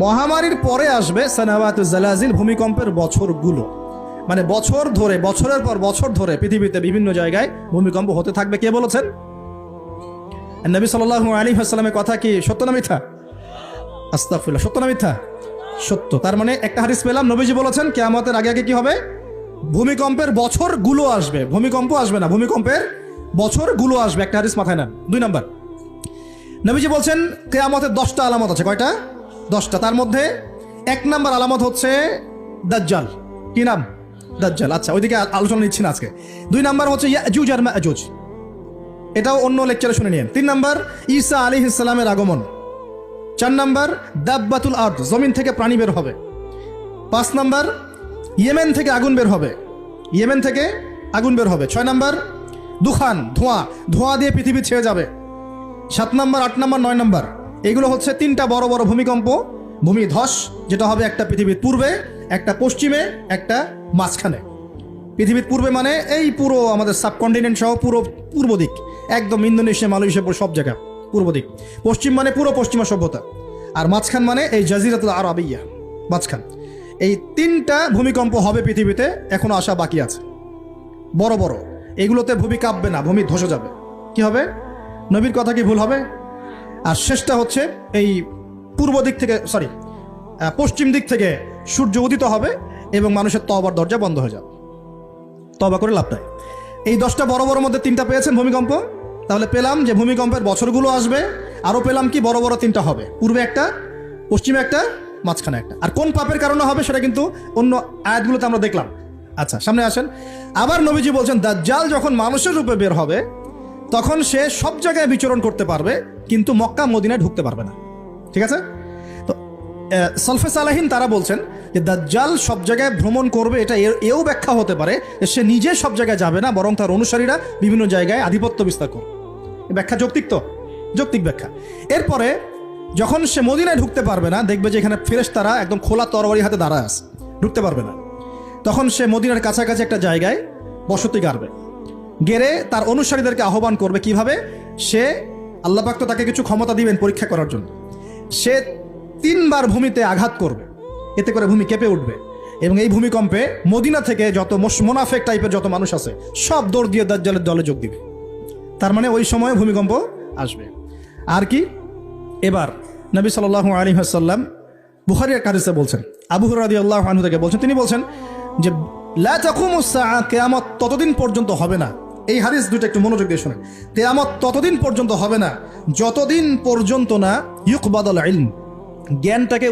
মহামারীর পরে আসবে সানাওয়াত জালাজিল ভূমিকম্পের বছরগুলো। মানে বছর ধরে, বছরের পর বছর ধরে পৃথিবীতে বিভিন্ন জায়গায় ভূমিকম্প হতে থাকবে। কে বলেছেন? নবী সাল্লাল্লাহু আলাইহি ওয়াসাল্লামের কথা কি সত্য না মিথ্যা? আস্তাগফিরুল্লাহ, সত্য না মিথ্যা? সত্য। তার মানে একটা হাদিস পেলাম, নবীজি বলেছেন, কিয়ামতের আগে আগে কি হবে? ভূমিকম্পের বছরগুলো আসবে। ভূমিকম্প আসবে না, ভূমিকম্পের বছরগুলো আসবে। একটা হাদিস মাথায় না দুই নাম্বার। নবীজি বলছেন, কেয়ামতের দশটা আলামত আছে। কয়টা? দশটা। তার মধ্যে এক নাম্বার আলামত হচ্ছে দাজ্জাল। কি নাম? দাজ্জাল। আচ্ছা ওইদিকে আলোচনা নিচ্ছি না আজকে। দুই নাম্বার হচ্ছে ইয়াজুজ আর মাজুজ। এটাও অন্য লেকচারে শুনে নিন তিন নাম্বার, ঈসা আলী ইসলামের আগমন। চার নাম্বার, দাব্বাতুল আর্দ, জমিন থেকে প্রাণী বের হবে। পাঁচ নাম্বার, ইয়েমেন থেকে আগুন বের হবে। ইয়েমেন থেকে আগুন বের হবে। ছয় নাম্বার, দুখান, ধোঁয়া। ধোঁয়া দিয়ে পৃথিবী ছেড়ে যাবে। সাত নম্বর, আট নম্বর, নয় নম্বর। এগুলো হচ্ছে তিনটা বড় বড় ভূমিকম্প ভূমি ধস যেটা হবে একটা পৃথিবীর পূর্বে, একটা পশ্চিমে, একটা মাঝখানে। পৃথিবীর পূর্বে মানে এই পুরো আমাদের সাবকন্টিনেন্ট সহ পুরো পূর্ব দিক। একদম ইন্দোনেশিয়া, মালয়েশিয়া সব জায়গা, পূর্ব দিক। পশ্চিম মানে পুরো পশ্চিমা সভ্যতা, আর মাঝখান মানে এই জাজিরাতুল আরবিয়া, মাঝখান। এই তিনটা ভূমিকম্প হবে পৃথিবীতে, এখনও আসা বাকি আছে। বড় বড়। এগুলোতে ভূমি কাঁপবে না, ভূমি ধসে যাবে। কি হবে? নবীর কথা কি ভুল হবে? আর শেষটা হচ্ছে এই পূর্ব দিক থেকে সরি পশ্চিম দিক থেকে সূর্য উদিত হবে এবং মানুষের তবার দরজা বন্ধ হয়ে যাবে। তবা করে লাভ নাই। এই দশটা বড় বড় মধ্যে তিনটা পেয়েছেন ভূমিকম্প। তাহলে পেলাম যে ভূমিকম্পের বছরগুলো আসবে, আরও পেলাম কি বড় বড় তিনটা হবে। পূর্বে একটা, পশ্চিমে একটা, মাঝখানে একটা। আর কোন পাপের কারণে হবে সেটা কিন্তু অন্য আয়াতগুলোতে আমরা দেখলাম। আচ্ছা সামনে আসেন। আবার নবীজি বলছেন, দাজ্জাল যখন মানুষের রূপে বের হবে, তখন সে সব জায়গায় বিচরণ করতে পারবে কিন্তু মক্কা মদিনায় ঢুকতে পারবে না। ঠিক আছে? তো আহ, সলফে সালাহিন তারা বলছেন যে দাজ্জাল সব জায়গায় ভ্রমণ করবে এটা এও ব্যাখ্যা হতে পারে যে সে নিজে সব জায়গায় যাবে না বরং তার অনুসারীরা বিভিন্ন জায়গায় আধিপত্য বিস্তার করবে ব্যাখ্যা যৌক্তিক তো? যৌক্তিক ব্যাখ্যা। এরপরে যখন সে মদিনায় ঢুকতে পারবে না দেখবে যে এখানে ফেরেশ তারা একদম খোলা তরবারি হাতে দাঁড়ায় আছে ঢুকতে পারবে না। তখন সে মদিনার কাছাকাছি একটা জায়গায় বসতি গাড়বে। গেড়ে তার অনুসারীদেরকে আহ্বান করবে কীভাবে? সে আল্লাহ পাক তো তাকে কিছু ক্ষমতা দিবেন পরীক্ষা করার জন্য। সে তিনবার ভূমিতে আঘাত করবে। এতে করে ভূমি কেঁপে উঠবে। এবং এই ভূমিকম্পে মদিনা থেকে যত মোনাফেক টাইপের যত মানুষ আছে, সব দৌড় দিয়ে দাজ্জালের দলে যোগ দিবে। তার মানে ওই সময় ভূমিকম্প আসবে। আর কি? এবার নবী সাল্লাল্লাহু আলাইহি ওয়াসাল্লাম বুখারী এক বলছেন, আবু হুরায়রা আল্লাহ থেকে বলছেন, তিনি বলছেন যে, লা তাকুমুস সাআ, কিয়ামত ততদিন পর্যন্ত হবে না। এই হাদিস দুটো একটু মনোযোগ দিয়ে শোনেন। তেয়ামত ততদিন পর্যন্ত হবে না, যতদিন পর্যন্ত না ইউকবাদল ইলম জ্ঞানটাকে